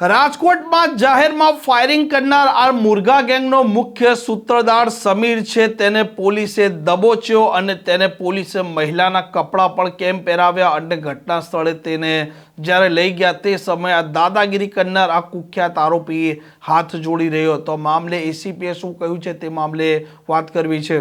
રાજકોટમાં જાહેરમાં ફાયરિંગ કરનાર આ મુર્ગા ગેંગનો મુખ્ય સૂત્રધાર સમીર છે. તેને પોલીસે દબોચ્યો અને તેને પોલીસે મહિલાના કપડાં પણ કેમ પહેરાવ્યા અને ઘટના સ્થળે તેને જ્યારે લઈ ગયા તે સમયે આ દાદાગીરી કરનાર આ કુખ્યાત આરોપી હાથ જોડી રહ્યો તો મામલે એસીપીએ શું કહ્યું છે તે મામલે વાત કરવી છે.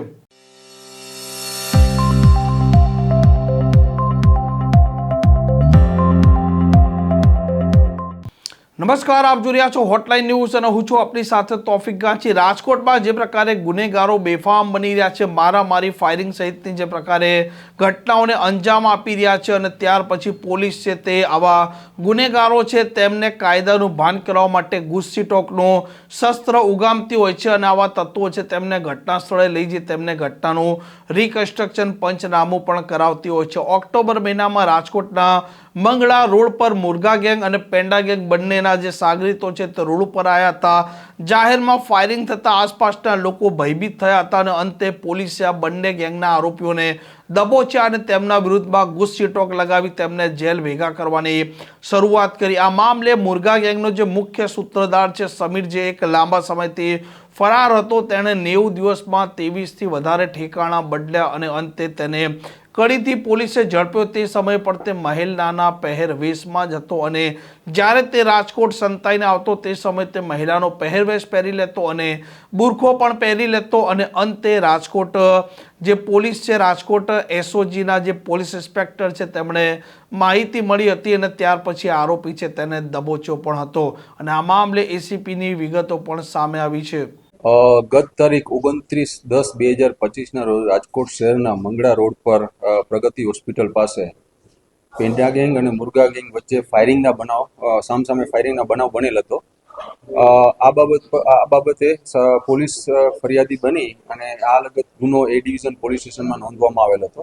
નમસ્કાર, આપ જોઈ રહ્યા છો હોટલાઇન ન્યૂઝ અને હું છું આપની સાથે તોફિક ગાંચી રાજકોટમાં જે પ્રકારે ગુનેગારો બેફામ બની રહ્યા છે, મારામારી ફાયરિંગ સહિતની જે પ્રકારે ઘટનાઓને અંજામ આપી રહ્યા છે અને ત્યાર પછી પોલીસ છે તે આવા ગુનેગારો છે તેમને કાયદાનું ભાન કરવા માટે ગુસ્સી ટોકનું શસ્ત્ર ઉગામતી હોય છે અને આવા તત્વો છે તેમને ઘટના સ્થળે લઈ જઈ તેમને ઘટનાનું રિકન્સ્ટ્રક્શન પંચનામું પણ કરાવતી હોય છે. ઓક્ટોબર મહિનામાં રાજકોટના મંગળા રોડ પર મુર્ગા ગેંગ અને પેંડા ગેંગ બંનેના જે સાગરીતો છે તે રોડ ઉપર આવ્યા હતા. જાહેરમાં ફાયરિંગ થતાં આસપાસના લોકો ભયભીત થયા હતા અને અંતે પોલીસે આ બંને ગેંગના આરોપીઓને દબોચ્યા અને તેમના વિરુદ્ધમાં ગુસ્સીટોક લગાવી તેમને જેલ ભેગા કરવાની શરૂઆત કરી. આ મામલે મુર્ગા ગેંગનો જે મુખ્ય સૂત્રધાર છે સમીર જે એક લાંબા સમયથી ફરાર હતો, તેણે નેવું દિવસમાં ત્રેવીસથી વધારે ઠેકાણા બદલ્યા અને અંતે તેને કડીથી પોલીસે ઝડપ્યો તે સમય પર તે મહિલાના પહેરવેશમાં જ હતો અને જ્યારે તે રાજકોટ સંતાઈને આવતો તે સમયે તે મહિલાનો પહેરવેશ પહેરી લેતો અને બુરખો પણ પહેરી લેતો અને અંતે રાજકોટ જે પોલીસ છે, રાજકોટ એસઓજીના જે પોલીસ ઇન્સ્પેક્ટર છે, તેમણે માહિતી મળી હતી અને ત્યાર પછી આરોપી છે, તેને દબોચ્યો પણ હતો. અને આ મામલે એસીપીની વિગતો પણ સામે આવી છે. ગત તારીખ ઓગણત્રીસ દસ બે હજાર પચીસના રોજ રાજકોટ શહેરના મંગળા રોડ પર પ્રગતિ હોસ્પિટલ પાસે પેન્ડા ગેંગ અને મુર્ગા ગેંગ વચ્ચે ફાયરિંગના બનાવ સામસામે ફાયરિંગના બનાવ બનેલ હતો. આ બાબત આ બાબતે પોલીસ ફરિયાદી બની અને આ લગત ગુનો એ ડિવિઝન પોલીસ સ્ટેશનમાં નોંધવામાં આવેલ હતો.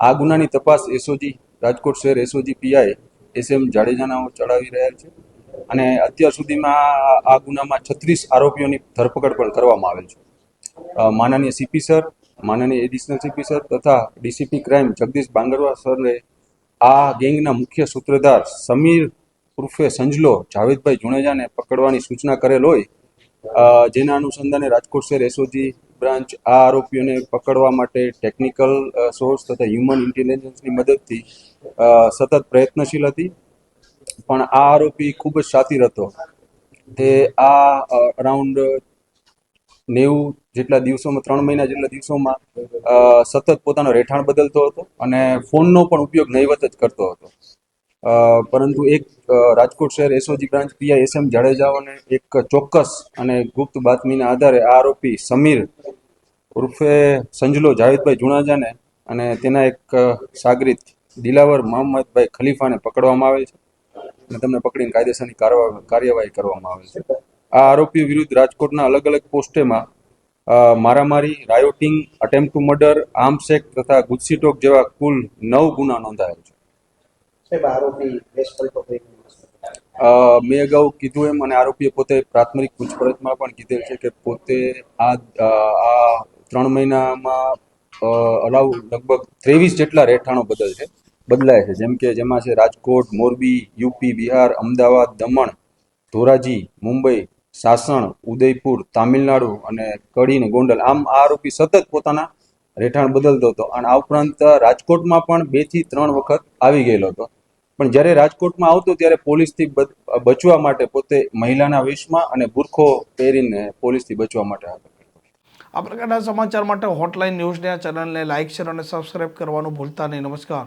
આ ગુનાની તપાસ એસઓજી, રાજકોટ શહેર એસઓજી પીઆઈ એસ એમ જાડેજાના ચડાવી રહ્યા છે. અને અત્યાર સુધીમાં આ- ગુનામાં છત્રીસ આરોપીઓની ધરપકડ પણ કરવામાં આવેલ છે. માનનીય સીપી સર માનનીય એડિશનલ સીપી સર તથા ડીસીપી ક્રાઇમ જગદીશ બાંગરવા સરને આ ગેંગના મુખ્ય સૂત્રધાર સમીર ઉર્ફે સંજલો જાવેદભાઈ જુણેજાને પકડવાની સૂચના કરેલ હોય જેના અનુસંધાને રાજકોટ શહેર એસઓજી બ્રાન્ચ આ આરોપીઓને પકડવા માટે ટેકનિકલ સોર્સ તથા હ્યુમન ઇન્ટેલિજન્સની મદદથી સતત પ્રયત્નશીલ હતી. પણ આ આરોપી ખૂબ જ શાતિર હતો તે આ અરાઉન્ડ નેવું જેટલા દિવસોમાં, ત્રણ મહિના જેટલા દિવસોમાં સતત પોતાનો રહેઠાણ બદલતો હતો અને ફોનનો પણ ઉપયોગ નહીવત જ કરતો હતો. પરંતુ એક રાજકોટ શહેર SOG branch PI S M જાડેજાઓને એક ચોક્કસ અને ગુપ્ત બાતમીના આધારે આ આરોપી સમીર ઉર્ફે સંજલો જાવેદભાઈ જુણાજાને અને તેના એક સાગરીત દિલાવર મોહમ્મદભાઈ ખલીફાને પકડવામાં આવેલ છે. અને તેમને પકડીને કાયદેસરની કાર્યવાહી કરવામાં આવેલ છે. આ આરોપીઓ વિરુદ્ધ રાજકોટના અલગ અલગ પોસ્ટેમાં મારામારી rioting attempt to murder arms act તથા ગુસ્સીટોક જેવા કુલ નવ ગુના નોંધાયેલ છે. મેં અગાઉ કીધું એમ અને આરોપીએ પોતે પ્રાથમિક પૂછપરછમાં પણ કીધેલ છે કે પોતે આ આ ત્રણ મહિનામાં અલાઉ લગભગ ત્રેવીસ જેટલા રહેઠાણો બદલ છે. બદલાય છે. જેમ કે જેમાં છે રાજકોટ, મોરબી, યુપી, બિહાર, અમદાવાદ, દમણ, ધોરાજી, મુંબઈ, સાસણ, ઉદયપુર, તામિલનાડુ અને કડી ને ગોંડલ. આમ આ આરોપી સતત પોતાના રહેઠાણ બદલતો હતો અને આ ઉપરાંત રાજકોટમાં પણ બેથી ત્રણ વખત આવી ગયેલો હતો. પણ જ્યારે રાજકોટમાં આવતો ત્યારે પોલીસથી બચવા માટે પોતે મહિલાના વેશમાં અને બુરખો પહેરીને પોલીસથી બચવા માટે હતો આ પ્રકારના સમાચાર માટે હોટલાઇન ન્યૂઝને ચેનલને લાઇક શેર અને સબસ્ક્રાઇબ કરવાનું ભૂલતા નહીં. નમસ્કાર.